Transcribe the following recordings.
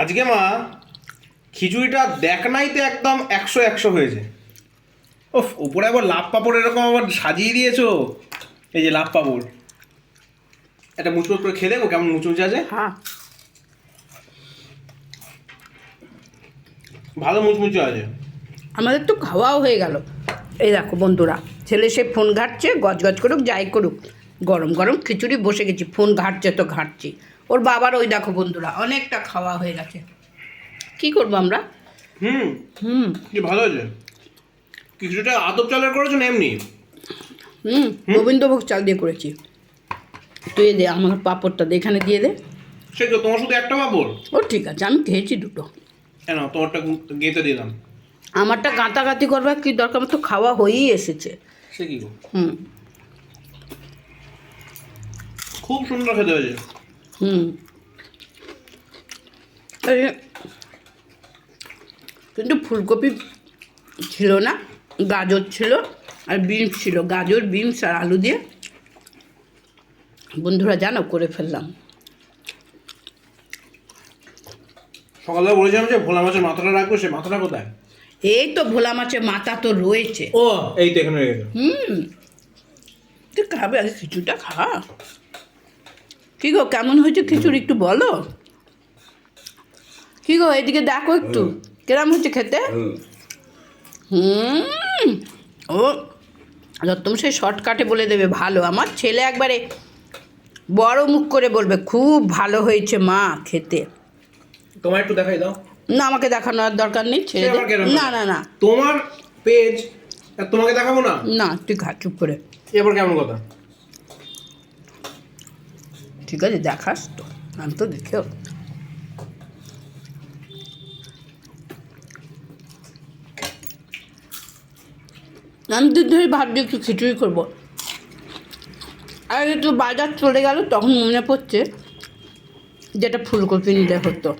আজকে মা খিচুড়িটা দেখ নাইতে একদম একশো একশো হয়েছে। ওফ উপরে আবার লাভ পাপড় এরকম আবার সাজিয়ে দিয়েছ। এই যে লাভ পাপড়। একটা মুচমুচ করে খেয়ে দেখো কেমন মুচমুচে আছে। হ্যাঁ। ভালো মুচমুচে আছে। আমাদের তো খাওয়াও হয়ে গেল। এই দেখো বন্ধুরা ছেলে সে ফোন ঘাটছে গজ গজ করুক যাই করুক। গরম গরম খিচুড়ি বসে গেছি ফোন ঘাটছে তো ঘাটছি। ওর বাবার ওই দেখো বন্ধুরা অনেকটা খাওয়া হয়ে গেছে। কি করব আমরা? হুম। হুম। কি ভালো হয়েছে? কিছুটা আদব চালের করেছ না এমনি? হুম গোবিন্দভোগ চাল দিয়ে করেছি। তুই দে আমার পাপড়টা দে এখানে দিয়ে দে। সে তো তোমার শুধু একটা পাপড়? ও ঠিক আছে আমি খেয়েছি দুটো। কেন? তোমারটা গেঁতে দিলাম আমারটা গাঁতাগাতি করবার কি দরকার? আমার তো খাওয়া হয়েই এসেছে। সে কি হুম। খুব সুন্দর খেতে হয়েছে। হুম। কিন্তু ফুলকপি ছিল না গাজর ছিল আর বিনস ছিল গাজর বিনস আর আলু দিয়ে। বন্ধুরা জানো করে ফেললাম। সকালবেলা বলেছিলাম যে ভোলা মাছের মাথাটা রাখব সে মাথাটা কোথায়? এই তো ভোলা মাছের মাথা তো রয়েছে। ও এই তো এখানে হুম। তুই খাবে আগে খিচুড়িটা খা। কি গো কেমন হয়েছে? খিচুড়ি একটু বলো। কি গো এদিকে দেখো একটু। কেরাম হচ্ছে খেতে? হুম। ও রত্তম সেই শর্টকাটে বলে দেবে ভালো। আমার ছেলে একবারে বড় মুখ করে বলবে খুব ভালো হয়েছে মা খেতে। তোমার একটু দেখাই দাও। না আমাকে দেখানোর দরকার নেই ছেড়ে দে না না না। তোমার পেজ তোমাকে দেখাবো না? না তুই খা চুপ করে। এবার কেমন কথা? ঠিক আছে দেখাস তো আমি তো দেখেও আমি তো ধরে ভাবছি একটু খিচুড়ি করব। আর একটু বাজার চলে গেল তখন মনে পড়ছে যেটা ফুলকপি নিলে হতো।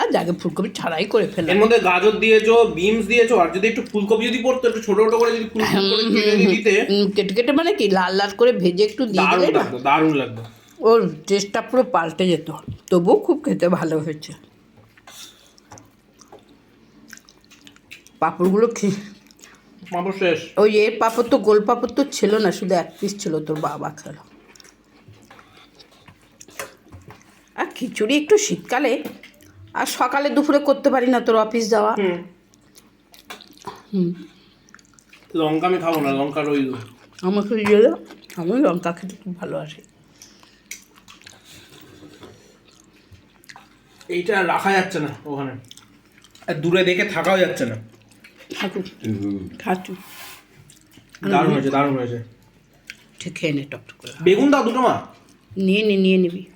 আর যাকে ফুলকপি ছাড়াই করে এর মধ্যে গাজর দিয়েছ বিনস দিয়েছ আর যদি একটু ফুলকপি যদি পড়তো একটু ছোট ছোট করে যদি ফুলকপি করে কেটে দিতে কেটে কেটে মানে কি লাল লাল করে ভেজে একটু দিয়ে দারুণ দিলে লাগতো দারুণ লাগতো। ওর টেস্টটা পুরো পাল্টে যেত। তবুও খুব খেতে ভালো হয়েছে। পাঁপড়গুলো পাঁপড় শেষ? ওই এর পাঁপড় তো গোল পাঁপড় তো ছিল না শুধু এক পিস ছিল তোর বাবা খেলো। আর খিচুড়ি একটু শীতকালে আর সকালে দুপুরে করতে পারি না তোর অফিস যাওয়া। হুম। লঙ্কা আমি খাব না লঙ্কার ওই আমাকে দিয়ে দাও আমি লঙ্কা খেতে খুব ভালোবাসি এইটা আর রাখা যাচ্ছে না ওখানে। আর দূরে দেখে থাকাও যাচ্ছে না। থাকুক দারুণ হয়েছে দারুণ হয়েছে। ঠিক খেয়ে নে টক টক করে। বেগুন দাও দুটো মা। নিয়ে নে নিয়ে নিবি।